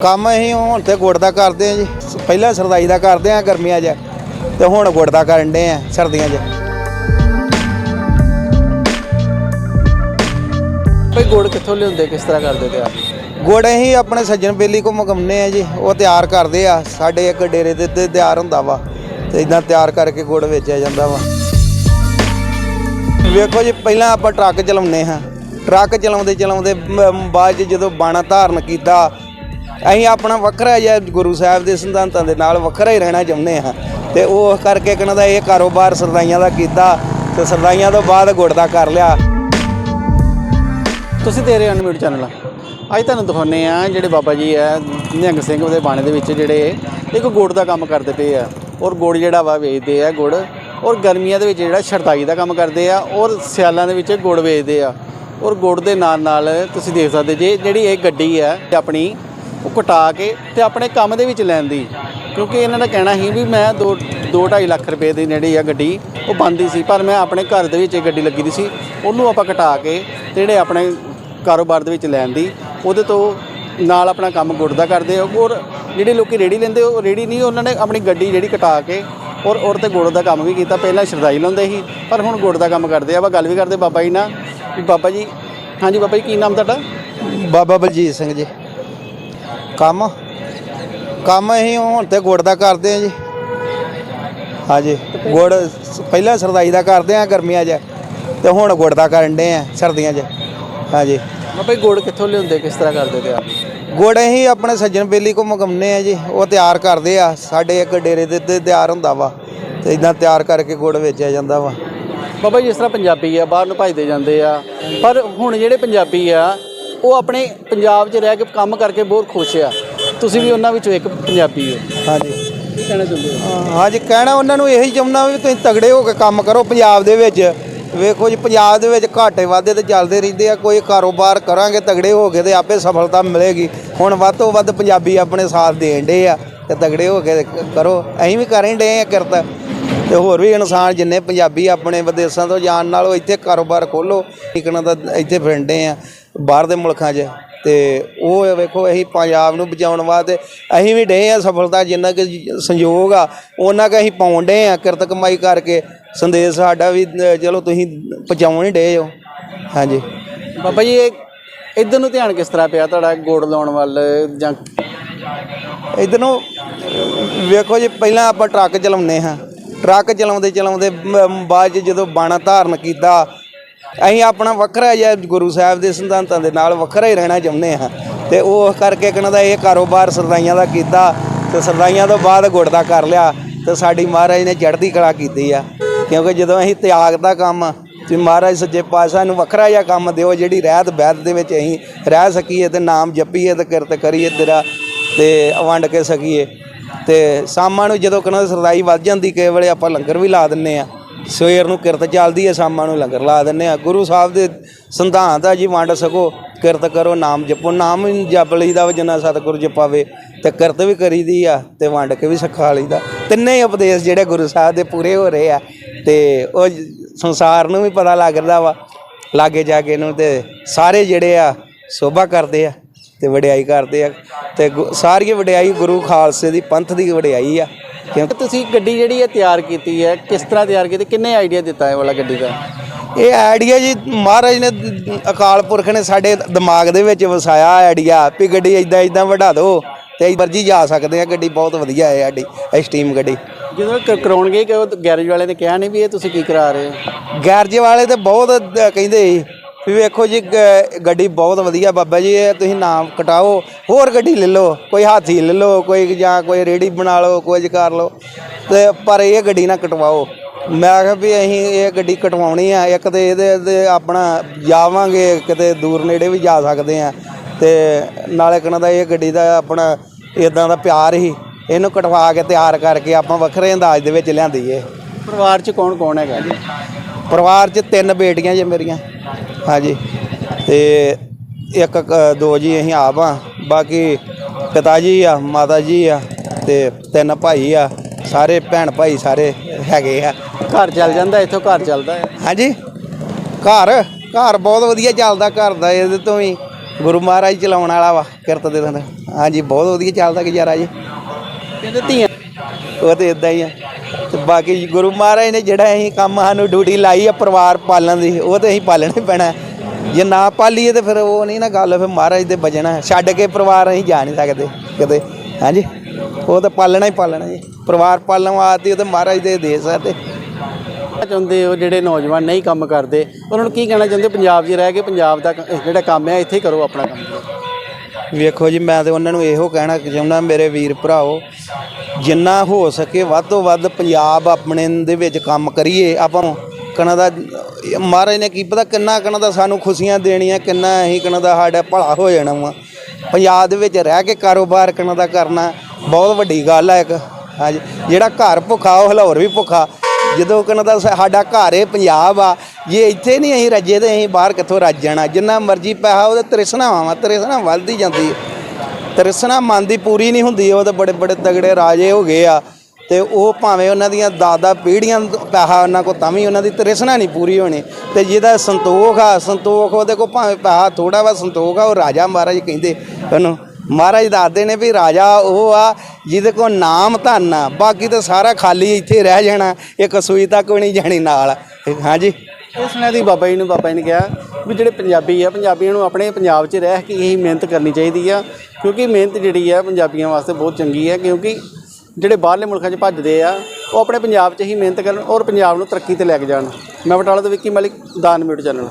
ਕੰਮ ਅਸੀਂ ਹੁਣ ਤੇ ਗੁੜ ਦਾ ਕਰਦੇ ਆ ਜੀ। ਪਹਿਲਾਂ ਸਰਦਾਈ ਦਾ ਕਰਦੇ ਆ ਗਰਮੀਆਂ 'ਚ ਤੇ ਹੁਣ ਗੁੜ ਦਾ ਕਰਨ ਦੇ ਆ ਸਰਦੀਆਂ 'ਚ। ਭਈ ਗੁੜ ਕਿੱਥੋਂ ਲਿਆਉਂਦੇ ਕਿਸ ਤਰ੍ਹਾਂ ਕਰਦੇ ਤੇ ਆ ਗੁੜ ਅਸੀਂ ਆਪਣੇ ਸੱਜਣ ਬੇਲੀ ਕੋ ਮੰਗਾਉਂਦੇ ਆ ਜੀ। ਉਹ ਤਿਆਰ ਕਰਦੇ ਆ। ਸਾਡੇ ਇੱਕ ਡੇਰੇ ਦੇ ਤੇ ਤਿਆਰ ਹੁੰਦਾ ਵਾ ਤੇ ਇਦਾਂ ਤਿਆਰ ਕਰਕੇ ਗੁੜ ਵੇਚਿਆ ਜਾਂਦਾ ਵਾ। ਵੇਖੋ ਜੀ ਪਹਿਲਾਂ ਆਪਾਂ ਟਰੱਕ ਚਲਾਉਂਦੇ ਹਾਂ। ਟਰੱਕ ਚਲਾਉਂਦੇ ਚਲਾਉਂਦੇ ਬਾਅਦ 'ਚ ਜਦੋਂ ਬਾਣਾ ਧਾਰਨ ਕੀਤਾ ਅਸੀਂ ਆਪਣਾ ਵੱਖਰਾ ਜਿਹਾ ਗੁਰੂ ਸਾਹਿਬ ਦੇ ਸਿਧਾਂਤਾਂ ਦੇ ਨਾਲ ਵੱਖਰਾ ਹੀ ਰਹਿਣਾ ਚਾਹੁੰਦੇ ਹਾਂ। ਤੇ ਉਹ ਕਰਕੇ ਕਿਨਾਂ ਦਾ ਇਹ ਕਾਰੋਬਾਰ ਸਰਦਾਈਆਂ ਦਾ ਕੀਤਾ ਤੇ ਸਰਦਾਈਆਂ ਤੋਂ ਬਾਅਦ ਗੁੜ ਦਾ ਕਰ ਲਿਆ। ਤੁਸੀਂ ਦੇ ਤੇਰੇ ਅਨਮਿਊਟ ਚੈਨਲ ਅੱਜ ਤੁਹਾਨੂੰ ਦਿਖਾਉਂਦੇ ਆ ਜਿਹੜੇ ਬਾਬਾ ਜੀ ਆ, ਨਿਹੰਗ ਸਿੰਘ ਉਹਦੇ ਬਾਣੇ ਦੇ ਵਿੱਚ ਜਿਹੜੇ ਇੱਕ ਗੁੜ ਦਾ ਕੰਮ ਕਰਦੇ ਪਏ ਆ। ਔਰ ਗੁੜ ਜਿਹੜਾ ਵਾ ਵੇਚਦੇ ਆ ਗੁੜ। ਔਰ ਗਰਮੀਆਂ ਦੇ ਵਿੱਚ ਜਿਹੜਾ ਛੜਤਾਈ ਦਾ ਕੰਮ ਕਰਦੇ ਆ, ਔਰ ਸਿਆਲਾਂ ਦੇ ਵਿੱਚ ਗੁੜ ਵੇਚਦੇ ਆ। ਔਰ ਗੁੜ ਦੇ ਨਾਲ ਨਾਲ ਤੁਸੀਂ ਦੇਖ ਸਕਦੇ ਜੇ ਜਿਹੜੀ ਇਹ ਗੱਡੀ ਆ, ਆਪਣੀ ਉਹ ਕਟਾ ਕੇ ਤੇ ਆਪਣੇ ਕੰਮ ਦੇ ਵਿੱਚ ਲੈਣ ਦੀ। ਕਿਉਂਕਿ ਇਹਨਾਂ ਦਾ ਕਹਿਣਾ ਸੀ ਵੀ ਮੈਂ 2 2.5 ਲੱਖ ਰੁਪਏ ਦੀ ਜਿਹੜੀ ਆ ਗੱਡੀ, ਉਹ ਬੰਦੀ ਸੀ, ਪਰ ਮੈਂ ਆਪਣੇ ਘਰ ਦੇ ਵਿੱਚ ਇਹ ਗੱਡੀ ਲੱਗੀ ਦੀ ਸੀ। ਉਹਨੂੰ ਆਪਾਂ ਕਟਾ ਕੇ ਤੇ ਜਿਹੜੇ ਆਪਣੇ ਕਾਰੋਬਾਰ ਦੇ ਵਿੱਚ ਲੈਣ ਦੀ, ਉਹਦੇ ਤੋਂ ਨਾਲ ਆਪਣਾ ਕੰਮ ਗੁੜ ਦਾ ਕਰਦੇ ਆ। ਔਰ ਜਿਹੜੇ ਲੋਕੀ ਰੇੜੀ ਲੈਂਦੇ, ਉਹ ਰੇੜੀ ਨਹੀਂ, ਉਹਨਾਂ ਨੇ ਆਪਣੀ ਗੱਡੀ ਜਿਹੜੀ ਕਟਾ ਕੇ ਔਰ ਔਰ ਤੇ ਗੁੜ ਦਾ ਕੰਮ ਵੀ ਕੀਤਾ। ਪਹਿਲਾਂ ਸ਼ਰਦਾਈ ਲਾਉਂਦੇ ਸੀ, ਪਰ ਹੁਣ ਗੁੜ ਦਾ ਕੰਮ ਕਰਦੇ ਆ। ਆਪਾਂ ਗੱਲ ਵੀ ਕਰਦੇ ਬਾਬਾ ਜੀ ਨਾਲ ਵੀ ਬਾਬਾ ਜੀ, ਹਾਂਜੀ ਬਾਬਾ ਜੀ, ਕੀ ਨਾਮ ਤੁਹਾਡਾ? ਬਾਬਾ ਬਲਜੀਤ ਸਿੰਘ ਜੀ। ਕੰਮ। ਕੰਮ ਅਸੀਂ ਹੁਣ ਤੇ ਗੁੜ ਦਾ ਕਰਦੇ ਆ ਜੀ। ਹਾਂਜੀ ਗੁੜ ਪਹਿਲਾਂ ਸਰਦਾਈ ਦਾ ਕਰਦੇ ਆ ਗਰਮੀਆਂ 'ਚ। ਤੇ ਹੁਣ ਗੁੜ ਦਾ ਕਰਨ ਦੇ ਆ ਸਰਦੀਆਂ 'ਚ। ਹਾਂਜੀ। ਬਾਬਾ ਜੀ ਗੁੜ ਕਿੱਥੋਂ ਲਿਆਉਂਦੇ ਕਿਸ ਤਰ੍ਹਾਂ ਕਰਦੇ ਤੇ ਆ ਗੁੜ ਅਸੀਂ ਆਪਣੇ ਸੱਜਣ ਬੇਲੀ ਕੋ ਮੰਗਾਉਂਦੇ ਆ ਜੀ। ਉਹ ਤਿਆਰ ਕਰਦੇ ਆ। ਸਾਡੇ ਇੱਕ ਡੇਰੇ ਦੇ ਤੇ ਤਿਆਰ ਹੁੰਦਾ ਵਾ। ਤੇ ਇਦਾਂ ਤਿਆਰ ਕਰਕੇ ਗੁੜ ਵੇਚਿਆ ਜਾਂਦਾ ਵਾ। ਬਾਬਾ ਜੀ ਜਿਸ ਤਰ੍ਹਾਂ ਪੰਜਾਬੀ ਆ ਬਾਹਰ ਨੂੰ ਭਜਦੇ ਜਾਂਦੇ ਆ। ਪਰ ਹੁਣ ਜਿਹੜੇ ਪੰਜਾਬੀ ਆ ਉਹ ਆਪਣੇ ਪੰਜਾਬ 'ਚ ਰਹਿ ਕੇ ਕੰਮ ਕਰਕੇ ਬਹੁਤ ਖੁਸ਼ ਆ। ਤੁਸੀਂ ਵੀ ਉਹਨਾਂ ਵਿੱਚੋਂ ਇੱਕ ਪੰਜਾਬੀ ਹੋ। ਹਾਂਜੀ। ਕੀ ਕਹਿਣਾ ਚਾਹੁੰਦੇ ਹੋ? ਹਾਂਜੀ ਕਹਿਣਾ ਉਹਨਾਂ ਨੂੰ ਇਹੀ ਚਾਹੁੰਦਾ ਵੀ ਤੁਸੀਂ ਤਗੜੇ ਹੋ ਕੇ ਕੰਮ ਕਰੋ ਪੰਜਾਬ ਦੇ ਵਿੱਚ। ਵੇਖੋ ਜੀ ਪੰਜਾਬ ਦੇ ਵਿੱਚ ਘਾਟੇ ਵਾਧੇ ਤੇ ਚੱਲਦੇ ਰਹਿੰਦੇ ਆ ਕੋਈ ਕਾਰੋਬਾਰ ਕਰਾਂਗੇ ਤਗੜੇ ਹੋ ਕੇ ਤੇ ਆਪੇ ਸਫਲਤਾ ਮਿਲੇਗੀ। ਹੁਣ ਵੱਧ ਤੋਂ ਵੱਧ ਪੰਜਾਬੀ ਆਪਣੇ ਸਾਥ ਦੇਣ ਡੇ ਆ ਤੇ ਤਗੜੇ ਹੋ ਕੇ ਕਰੋ। ਅਸੀਂ ਵੀ ਕਰਨ ਡੇ ਆ ਕਿਰਤ। ਤੇ ਹੋਰ ਵੀ ਇਨਸਾਨ ਜਿੰਨੇ ਪੰਜਾਬੀ ਆਪਣੇ ਵਿਦੇਸ਼ਾਂ ਤੋਂ ਜਾਣ ਨਾਲੋਂ ਇੱਥੇ ਕਾਰੋਬਾਰ ਖੋਲੋ ਟਿਕਣਾ ਦਾ ਇੱਥੇ ਫਿਰਦੇ ਆ। ਬਾਹਰ ਦੇ ਮੁਲਕਾਂ 'ਚ ਤੇ ਉਹ ਵੇਖੋ ਅਸੀਂ ਪੰਜਾਬ ਨੂੰ ਬਚਾਉਣ ਵਾਸਤੇ ਅਸੀਂ ਵੀ ਡੇ ਆ ਸਫਲਤਾ ਜਿੰਨਾ ਕਿ ਸੰਯੋਗ ਆ ਉਹਨਾਂ ਕਿ ਅਸੀਂ ਪਾਉਣ ਡੇ ਆ ਕਿਰਤ ਕਮਾਈ ਕਰਕੇ। ਸੰਦੇਸ਼ ਸਾਡਾ ਵੀ ਚਲੋ ਤੁਸੀਂ ਪਹੁੰਚਾਉਣ ਹੀ ਡੇ ਹੋ। ਹਾਂਜੀ। ਬਾਬਾ ਜੀ ਇਹ ਇਧਰ ਨੂੰ ਧਿਆਨ ਕਿਸ ਤਰ੍ਹਾਂ ਪਿਆ ਤੁਹਾਡਾ ਗੋੜ ਲਾਉਣ ਵੱਲ ਜਾਂ ਇਧਰ ਨੂੰ ਵੇਖੋ ਜੀ ਪਹਿਲਾਂ ਆਪਾਂ ਟਰੱਕ ਚਲਾਉਂਦੇ ਹਾਂ। ਟਰੱਕ ਚਲਾਉਂਦੇ ਚਲਾਉਂਦੇ ਬਾਅਦ ਜਦੋਂ ਬਾਣਾ ਧਾਰਨ ਕੀਤਾ ਅਸੀਂ ਆਪਣਾ ਵੱਖਰਾ ਜਿਹਾ ਗੁਰੂ ਸਾਹਿਬ ਦੇ ਸਿਧਾਂਤਾਂ ਦੇ ਨਾਲ ਵੱਖਰਾ ਹੀ ਰਹਿਣਾ ਚਾਹੁੰਦੇ ਹਾਂ। ਤੇ ਉਹ ਕਰਕੇ ਕਿਨਾਂ ਦਾ ਇਹ ਕਾਰੋਬਾਰ ਸਰਦਾਈਆਂ ਦਾ ਕੀਤਾ ਤੇ ਸਰਦਾਈਆਂ ਤੋਂ ਬਾਅਦ ਗੁੜ ਦਾ ਕਰ ਲਿਆ ਤੇ ਸਾਡੀ ਮਹਾਰਾਜ ਨੇ ਚੜ੍ਹਦੀ ਕਲਾ ਕੀਤੀ ਆ। ਕਿਉਂਕਿ ਜਦੋਂ ਅਸੀਂ ਤਿਆਗ ਦਾ ਕੰਮ ਤੇ ਮਹਾਰਾਜ ਸੱਜੇ ਪਾਤਸ਼ਾਹ ਨੂੰ ਵੱਖਰਾ ਜਿਹਾ ਕੰਮ ਦਿਓ, ਜਿਹੜੀ ਰਹਿਤ ਬੈਤ ਦੇ ਵਿੱਚ ਅਸੀਂ ਰਹਿ ਸਕੀਏ ਤੇ ਨਾਮ ਜਪੀਏ ਤੇ ਕਿਰਤ ਕਰੀਏ ਤੇਰਾ ਤੇ ਵੰਡ ਕੇ ਸਕੀਏ। ਤੇ ਸ਼ਾਮਾਂ ਨੂੰ ਜਦੋਂ ਕਨਾਂ ਸਰਦਾਈ ਵੱਧ ਜਾਂਦੀ, ਕਈ ਵੇਲੇ ਆਪਾਂ ਲੰਗਰ ਵੀ ਲਾ ਦਿੰਨੇ ਆ ਸਵੇਰ ਨੂੰ ਕਿਰਤ ਚੱਲਦੀ ਹੈ, ਸ਼ਾਮਾਂ ਨੂੰ ਲੰਗਰ ਲਾ ਦਿੰਨੇ ਆ ਗੁਰੂ ਸਾਹਿਬ ਦੇ ਸੰਧਾਂਤ ਆ ਜੀ, ਵੰਡ ਸਕੋ, ਕਿਰਤ ਕਰੋ, ਨਾਮ ਜਪੋ। ਨਾਮ ਹੀ ਜਪ ਲਈਦਾ ਵਾ, ਜਿੰਨਾ ਸਤਿਗੁਰੂ ਜਪਾਵੇ, ਤੇ ਕਿਰਤ ਵੀ ਕਰੀਦੀ ਆ, ਤੇ ਵੰਡ ਕੇ ਵੀ ਸਿਖਾ ਲਈਦਾ। ਤਿੰਨੇ ਹੀ ਉਪਦੇਸ਼ ਜਿਹੜੇ ਗੁਰੂ ਸਾਹਿਬ ਦੇ ਪੂਰੇ ਹੋ ਰਹੇ ਆ, ਤੇ ਉਹ ਸੰਸਾਰ ਨੂੰ ਵੀ ਪਤਾ ਲੱਗਦਾ ਵਾ, ਲਾਗੇ ਜਾ ਕੇ ਨੂੰ, ਤੇ ਸਾਰੇ ਜਿਹੜੇ ਆ, ਸੋਭਾ ਕਰਦੇ ਆ, ਤੇ ਵਡਿਆਈ ਕਰਦੇ ਆ, ਤੇ ਗੁ- ਸਾਰੀ ਵਡਿਆਈ ਗੁਰੂ ਖਾਲਸੇ ਦੀ ਪੰਥ ਦੀ ਵਡਿਆਈ ਆ। ਕਿਉਂਕਿ ਤੁਸੀਂ ਗੱਡੀ ਜਿਹੜੀ ਹੈ ਤਿਆਰ ਕੀਤੀ ਹੈ ਕਿਸ ਤਰ੍ਹਾਂ ਤਿਆਰ ਕੀਤੀ ਕਿੰਨੇ ਆਈਡੀਆ ਦਿੱਤਾ ਹੈ ਵਾਲਾ ਗੱਡੀ ਦਾ? ਇਹ ਆਈਡੀਆ ਜੀ ਮਹਾਰਾਜ ਨੇ ਅਕਾਲ ਪੁਰਖ ਨੇ ਸਾਡੇ ਦਿਮਾਗ ਦੇ ਵਿੱਚ ਵਸਾਇਆ ਆਈਡੀਆ ਵੀ ਗੱਡੀ ਇਦਾਂ ਇਦਾਂ ਵਧਾ ਦਿਓ ਤੇ ਮਰਜ਼ੀ ਜਾ ਸਕਦੇ ਆ ਗੱਡੀ ਬਹੁਤ ਵਧੀਆ ਹੈ ਸਾਡੀ ਐਸਟੀਮ ਗੱਡੀ। ਜਦੋਂ ਕ- ਕਰਾਉਣ ਗਏ ਕਿ ਉਹ ਗੈਰੇਜ ਵਾਲੇ ਨੇ ਕਿਹਾ ਨਹੀਂ ਵੀ ਇਹ ਤੁਸੀਂ ਕੀ ਕਰਾ ਰਹੇ ਹੋ? ਗੈਰਜ ਵਾਲੇ ਤੇ ਬਹੁਤ ਕਹਿੰਦੇ ਵੀ ਵੇਖੋ ਜੀ ਗ- ਗੱਡੀ ਬਹੁਤ ਵਧੀਆ ਬਾਬਾ ਜੀ ਇਹ ਤੁਸੀਂ ਨਾਮ ਕਟਾਓ ਹੋਰ ਗੱਡੀ ਲੈ ਲਓ ਕੋਈ ਹਾਥੀ ਲੈ ਲਓ ਕੋਈ ਜਾਂ ਕੋਈ ਰੇੜੀ ਬਣਾ ਲਓ ਕੁਝ ਕਰ ਲਓ ਤੇ ਪਰ ਇਹ ਗੱਡੀ ਨਾ ਕਟਵਾਓ। ਮੈਂ ਕਿਹਾ ਵੀ ਅਸੀਂ ਇਹ ਗੱਡੀ ਕਟਵਾਉਣੀ ਆ ਇੱਕ ਤੇ ਇਹਦੇ ਤੇ ਆਪਣਾ ਜਾਵਾਂਗੇ ਕਿਤੇ ਦੂਰ ਨੇੜੇ ਵੀ ਜਾ ਸਕਦੇ ਆ ਤੇ ਨਾਲੇ ਕਿਨਾਂ ਦਾ ਇਹ ਗੱਡੀ ਦਾ ਆਪਣਾ ਇਦਾਂ ਦਾ ਪਿਆਰ ਹੀ ਇਹਨੂੰ ਕਟਵਾ ਕੇ ਤਿਆਰ ਕਰਕੇ ਆਪਾਂ ਵੱਖਰੇ ਅੰਦਾਜ਼ ਦੇ ਵਿੱਚ ਲਿਆਂਦੀ ਏ। ਪਰਿਵਾਰ 'ਚ ਕੌਣ ਕੌਣ ਹੈਗਾ ਜੀ? ਪਰਿਵਾਰ 'ਚ ਤਿੰਨ ਬੇਟੀਆਂ ਜੇ ਮੇਰੀਆਂ। ਹਾਂਜੀ। ਤੇ ਇੱਕ ਕ- ਦੋ ਜੀ ਅਸੀਂ ਆਪ ਆ। ਬਾਕੀ ਪਿਤਾ ਜੀ ਆ ਮਾਤਾ ਜੀ ਆ ਤੇ ਤਿੰਨ ਭਾਈ ਆ। ਸਾਰੇ ਭੈਣ ਭਾਈ ਸਾਰੇ ਹੈਗੇ ਆ। ਘਰ ਚੱਲ ਜਾਂਦਾ ਇੱਥੋਂ ਘਰ ਚੱਲਦਾ ਹੈ। ਹਾਂਜੀ। ਘਰ ਘਰ ਬਹੁਤ ਵਧੀਆ ਚੱਲਦਾ ਘਰ ਦਾ ਇਹਦੇ ਤੋਂ ਵੀ ਗੁਰੂ ਮਹਾਰਾਜ ਚਲਾਉਣ ਵਾਲਾ ਵਾ ਕਿਰਤ ਦੇ ਦਿੰਦਾ ਹਾਂਜੀ ਬਹੁਤ ਵਧੀਆ ਚੱਲਦਾ ਗੁਜ਼ਾਰਾ ਜੀ। ਕਹਿੰਦੇ ਧੀਆਂ ਉਹ ਤੇ ਇਦਾਂ ਹੀ ਆ। ਤੇ ਬਾਕੀ ਗੁਰੂ ਮਹਾਰਾਜ ਨੇ ਜਿਹੜਾ ਅਸੀਂ ਕੰਮ ਸਾਨੂੰ ਡਿਊਟੀ ਲਾਈ ਆ ਪਰਿਵਾਰ ਪਾਲਣ ਦੀ ਉਹ ਤੇ ਅਸੀਂ ਪਾਲਣਾ ਹੀ ਪੈਣਾ। ਜੇ ਨਾ ਪਾਲੀਏ ਤੇ ਫਿਰ ਉਹ ਨਹੀਂ ਨਾ ਗੱਲ ਫਿਰ ਮਹਾਰਾਜ ਦੇ ਬਜਣਾ ਛੱਡ ਕੇ ਪਰਿਵਾਰ ਅਸੀਂ ਜਾ ਨਹੀਂ ਸਕਦੇ ਕਦੇ। ਹਾਂਜੀ? ਉਹ ਤਾਂ ਪਾਲਣਾ ਹੀ ਪਾਲਣਾ ਜੀ। ਪਰਿਵਾਰ ਪਾਲਣ ਵਾਸਤੇ ਉਹ ਤਾਂ ਮਹਾਰਾਜ ਦੇ ਦੇਸ ਆ ਤੇ। ਚਾਹੁੰਦੇ ਹੋ ਜਿਹੜੇ ਨੌਜਵਾਨ ਨਹੀਂ ਕੰਮ ਕਰਦੇ ਉਹਨਾਂ ਨੂੰ ਕੀ ਕਹਿਣਾ ਚਾਹੁੰਦੇ? ਪੰਜਾਬ 'ਚ ਰਹਿ ਕੇ ਪੰਜਾਬ ਦਾ ਜਿਹੜਾ ਕੰਮ ਹੈ ਇੱਥੇ ਹੀ ਕਰੋ ਆਪਣਾ ਕੰਮ। ਵੇਖੋ ਜੀ ਮੈਂ ਤੇ ਉਹਨਾਂ ਨੂੰ ਇਹੋ ਕਹਿਣਾ ਚਾਹੁੰਦਾ ਮੇਰੇ ਵੀਰ ਭਰਾਓ ਜਿੰਨਾ ਹੋ ਸਕੇ ਵੱਧ ਤੋਂ ਵੱਧ ਪੰਜਾਬ ਆਪਣੇ ਦੇ ਵਿੱਚ ਕੰਮ ਕਰੀਏ। ਆਪਾਂ ਕਣਾ ਦਾ, ਮਹਾਰਾਜ ਨੇ ਕੀ ਪਤਾ ਕਿੰਨਾ ਕਣਾ ਦਾ ਸਾਨੂੰ ਖੁਸ਼ੀਆਂ ਦੇਣੀਆਂ, ਕਿੰਨਾ ਅਸੀਂ ਕਣਾ ਦਾ ਸਾਡਾ ਭਲਾ ਹੋ ਜਾਣਾ ਵਾ। ਪੰਜਾਬ ਦੇ ਵਿੱਚ ਰਹਿ ਕੇ ਕਾਰੋਬਾਰ ਕਣਾ ਦਾ ਕਰਨਾ ਬਹੁਤ ਵੱਡੀ ਗੱਲ ਹੈ ਇੱਕ। ਹਾਂਜੀ, ਜਿਹੜਾ ਘਰ ਭੁੱਖਾ, ਉਹ ਹਲੌਰ ਵੀ ਭੁੱਖਾ। ਜਦੋਂ ਕਣਾ ਦਾ ਸਾਡਾ ਘਰ ਇਹ ਪੰਜਾਬ ਆ, ਜੇ ਇੱਥੇ ਨਹੀਂ ਅਸੀਂ ਰੱਜੇ ਤੇ ਅਸੀਂ ਬਾਹਰ ਕਿੱਥੋਂ ਰੱਜ ਜਾਣਾ? ਜਿੰਨਾ ਮਰਜ਼ੀ ਪੈਸਾ ਉਹਦੇ ਤ੍ਰਿਸ਼ਨਾ ਵਾ, ਤ੍ਰਿਸ਼ਨਾ ਵੱਧਦੀ ਜਾਂਦੀ ਹੈ ਤ੍ਰਿਸ਼ਨਾ ਮਨ ਦੀ ਪੂਰੀ ਨਹੀਂ ਹੁੰਦੀ, ਉਹ ਤਾਂ ਬੜੇ ਬੜੇ ਤਗੜੇ ਰਾਜੇ ਹੋ ਗਏ ਆ। ਤੇ ਉਹ ਭਾਵੇਂ ਉਹਨਾਂ ਦੀਆਂ ਦਾਦਾ ਪੀੜੀਆਂ ਪੈਸਾ ਉਹਨਾਂ ਕੋ ਤਾਂ ਵੀ ਉਹਨਾਂ ਦੀ ਤ੍ਰਿਸ਼ਨਾ ਨਹੀਂ ਪੂਰੀ ਹੋਣੀ। ਤੇ ਜਿਹਦਾ ਸੰਤੋਖ ਆ, ਸੰਤੋਖ ਉਹਦੇ ਕੋ ਭਾਵੇਂ ਪੈਸਾ ਥੋੜਾ ਵਾ, ਸੰਤੋਖ ਆ, ਉਹ ਰਾਜਾ ਮਹਾਰਾਜ ਕਹਿੰਦੇ ਉਹਨੂੰ, ਮਹਾਰਾਜ ਦੱਸਦੇ ਨੇ ਵੀ ਰਾਜਾ ਉਹ ਆ, ਜਿਹਦੇ ਕੋ ਨਾਮ ਧਨ ਆ, ਬਾਕੀ ਤਾਂ ਸਾਰਾ ਖਾਲੀ ਇੱਥੇ ਰਹਿ ਜਾਣਾ, ਇੱਕ ਸੂਈ ਤੱਕ ਵੀ ਨਹੀਂ ਜਾਣੀ ਨਾਲ। ਹਾਂਜੀ। ਇਹ ਸੁਣਿਆ ਦੀ ਬਾਬਾ ਜੀ ਨੂੰ ਬਾਬਾ ਜੀ ਨੇ ਕਿਹਾ ਵੀ ਜਿਹੜੇ ਪੰਜਾਬੀ ਆ, ਪੰਜਾਬੀਆਂ ਨੂੰ ਆਪਣੇ ਪੰਜਾਬ 'ਚ ਰਹਿ ਕੇ ਹੀ ਮਿਹਨਤ ਕਰਨੀ ਚਾਹੀਦੀ ਆ, ਕਿਉਂਕਿ ਮਿਹਨਤ ਜਿਹੜੀ ਆ ਪੰਜਾਬੀਆਂ ਵਾਸਤੇ ਬਹੁਤ ਚੰਗੀ ਹੈ ਕਿਉਂਕਿ ਜਿਹੜੇ ਬਾਹਰਲੇ ਮੁਲਕਾਂ 'ਚ ਭੱਜਦੇ ਆ, ਉਹ ਆਪਣੇ ਪੰਜਾਬ 'ਚ ਹੀ ਮਿਹਨਤ ਕਰਨ ਔਰ ਪੰਜਾਬ ਨੂੰ ਤਰੱਕੀ ਤੇ ਲੈ ਕੇ ਜਾਣ। ਮੈਂ ਬਟਾਲਾ ਤੋਂ ਵਿੱਕੀ ਮਲਿਕ, ਦਾਨ ਮਿਊਟ ਚੈਨਲ।